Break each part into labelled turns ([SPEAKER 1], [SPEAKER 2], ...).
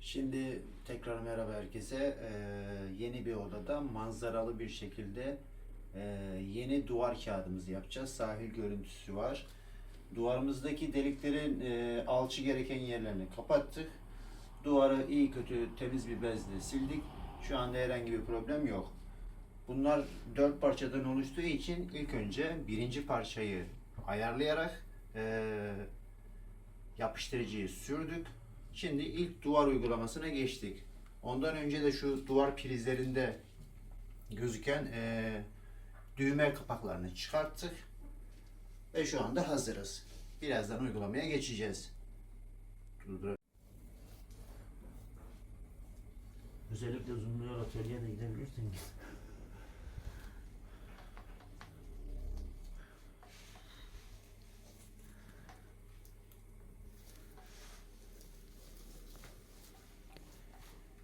[SPEAKER 1] Şimdi tekrar merhaba herkese. Ee, yeni bir odada manzaralı bir şekilde e, yeni duvar kağıdımızı yapacağız. Sahil görüntüsü var. Duvarımızdaki deliklerin e, alçı gereken yerlerini kapattık. Duvarı iyi kötü temiz bir bezle sildik. Şu anda herhangi bir problem yok. Bunlar dört parçadan oluştuğu için ilk önce birinci parçayı ayarlayarak e, yapıştırıcıyı sürdük. Şimdi ilk duvar uygulamasına geçtik. Ondan önce de şu duvar prizlerinde gözüken eee, düğme kapaklarını çıkarttık. Ve şu anda hazırız. Birazdan uygulamaya geçeceğiz.
[SPEAKER 2] Özellikle zoomluyor atölyeye de gidebilirsin.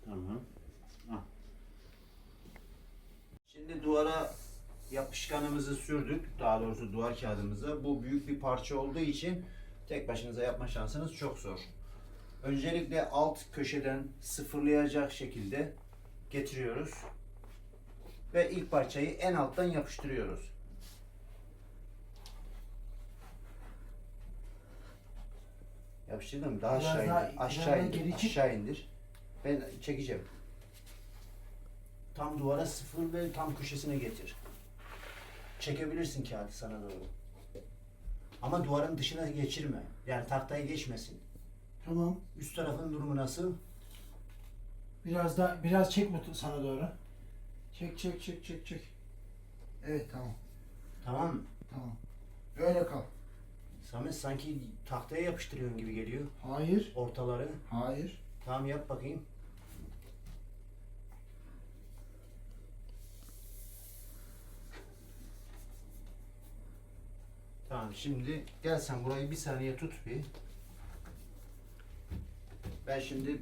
[SPEAKER 1] Tamam. Al. Şimdi duvara yapışkanımızı sürdük. Daha doğrusu duvar kağıdımıza. Bu büyük bir parça olduğu için tek başınıza yapma şansınız çok zor. Öncelikle alt köşeden sıfırlayacak şekilde getiriyoruz. Ve ilk parçayı en alttan yapıştırıyoruz. Yapıştırdım. Daha
[SPEAKER 3] Biraz
[SPEAKER 1] aşağı
[SPEAKER 3] daha-
[SPEAKER 1] indir.
[SPEAKER 3] biraz
[SPEAKER 1] Aşağı
[SPEAKER 3] daha
[SPEAKER 1] indir.
[SPEAKER 3] geri.
[SPEAKER 1] Aşağı indir. Ben çekeceğim. Tam duvara sıfır ve tam köşesine getir. Çekebilirsin kağıdı sana doğru. Ama duvarın dışına geçirme. Yani tahtaya geçmesin.
[SPEAKER 3] Tamam.
[SPEAKER 1] Üst tarafın durumu nasıl?
[SPEAKER 3] Biraz da biraz çek sana doğru. Çek çek çek çek çek. Evet tamam.
[SPEAKER 1] Tamam mı?
[SPEAKER 3] Tamam. Öyle kal.
[SPEAKER 1] Samet sanki tahtaya yapıştırıyorsun gibi geliyor.
[SPEAKER 3] Hayır.
[SPEAKER 1] Ortaları.
[SPEAKER 3] Hayır.
[SPEAKER 1] Tamam yap bakayım. Tamam şimdi gel sen burayı bir saniye tut bir. Ben şimdi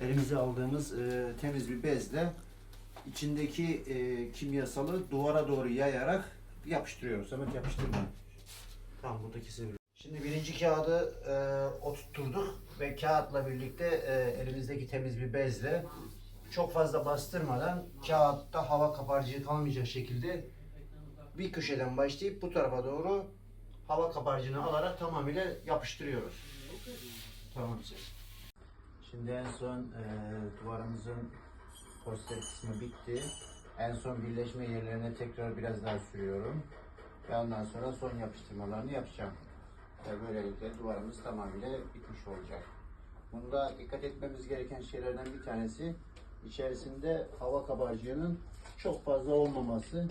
[SPEAKER 1] elimize aldığımız e, temiz bir bezle içindeki e, kimyasalı duvara doğru yayarak yapıştırıyoruz. Samet yapıştırma. Tamam buradaki sivri. Şimdi birinci kağıdı e, oturtturduk ve kağıtla birlikte e, elimizdeki temiz bir bezle çok fazla bastırmadan kağıtta hava kaparcığı kalmayacak şekilde bir köşeden başlayıp bu tarafa doğru hava kaparcığını alarak tamamıyla yapıştırıyoruz. Tamam. Şimdi en son e, duvarımızın poster kısmı bitti. En son birleşme yerlerine tekrar biraz daha sürüyorum. Ve ondan sonra son yapıştırmalarını yapacağım. Ve böylelikle duvarımız tamamıyla bitmiş olacak. Bunda dikkat etmemiz gereken şeylerden bir tanesi içerisinde hava kabarcığının çok fazla olmaması.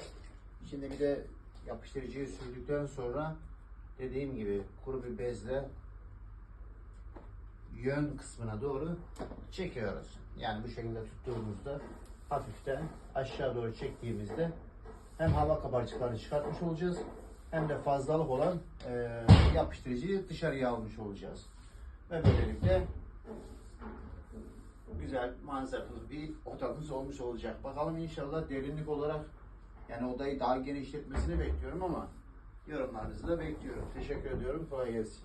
[SPEAKER 1] Şimdi bir de yapıştırıcıyı sürdükten sonra dediğim gibi kuru bir bezle yön kısmına doğru çekiyoruz. Yani bu şekilde tuttuğumuzda hafiften aşağı doğru çektiğimizde hem hava kabarcıklarını çıkartmış olacağız hem de fazlalık olan e, yapıştırıcıyı dışarıya almış olacağız. Ve böylelikle güzel manzaralı bir odamız olmuş olacak. Bakalım inşallah derinlik olarak yani odayı daha genişletmesini bekliyorum ama yorumlarınızı da bekliyorum. Teşekkür ediyorum. Kolay gelsin.